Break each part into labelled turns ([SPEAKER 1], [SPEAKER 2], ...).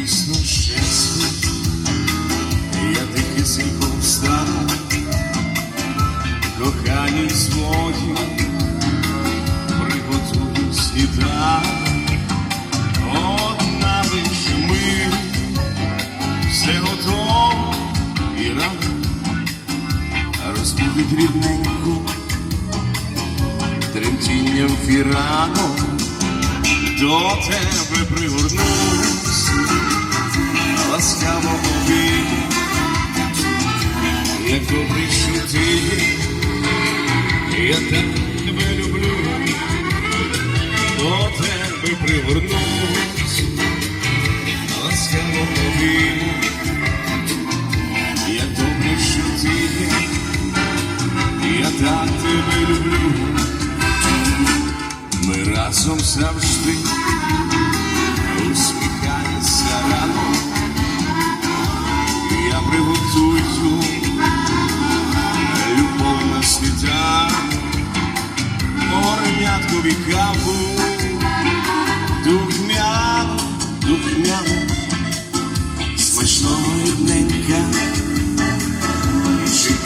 [SPEAKER 1] дійсно щасливий. Я тихисеньком стану, коханій своїм, приготую світа, одна лиш ми, все готово і рано. Розбудить рідненьку, тремтінням фірану до тебе пригорнусь, ласкаво обійму, як добрий, що ти я тебе люблю, до тебе пригорнусь, ласкаво обійму, як добре, що ти я так тебе люблю, разом завжди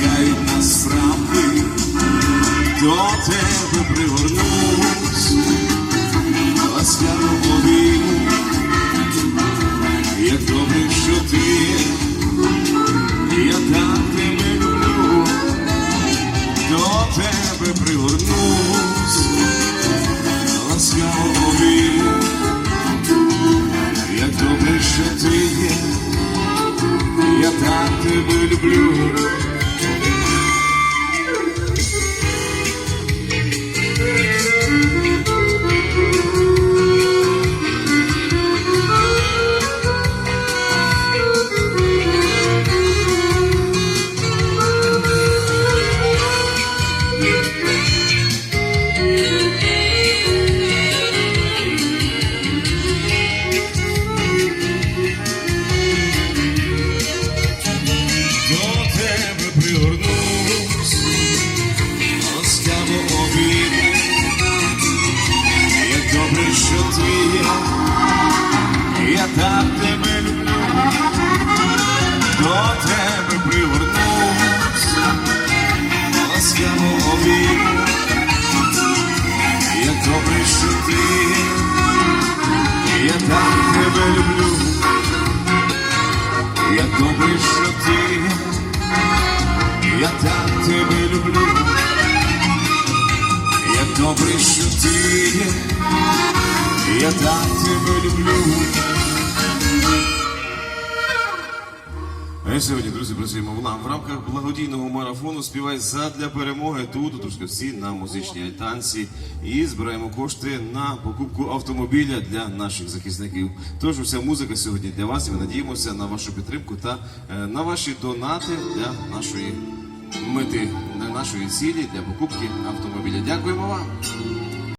[SPEAKER 1] чекають нас справи, до тебе пригорнусь, ласкаво обійму, як добре, що ти. Я так тебе люблю, до тебе пригорнусь, ласкаво обійму, як добре, що ти є, я так тебе люблю. Тебе пригорнусь, ласкаво обійму, як добре, що ти є, я так тебе люблю, до тебе пригорнусь, ласкаво обійму, як добре, що ти є, я так тебе люблю. Як добре, що ти, добре, що ти, є, я так тебе люблю. А сьогодні, друзі, працюємо в рамках благодійного марафону співай задля перемоги тут у Трускавці на музичній альтанці і збираємо кошти на покупку автомобіля для наших захисників. Тож уся музика сьогодні для вас. І ми надіємося на вашу підтримку та е, на ваші донати для нашої мети, для нашої цілі для покупки автомобіля. Дякуємо вам.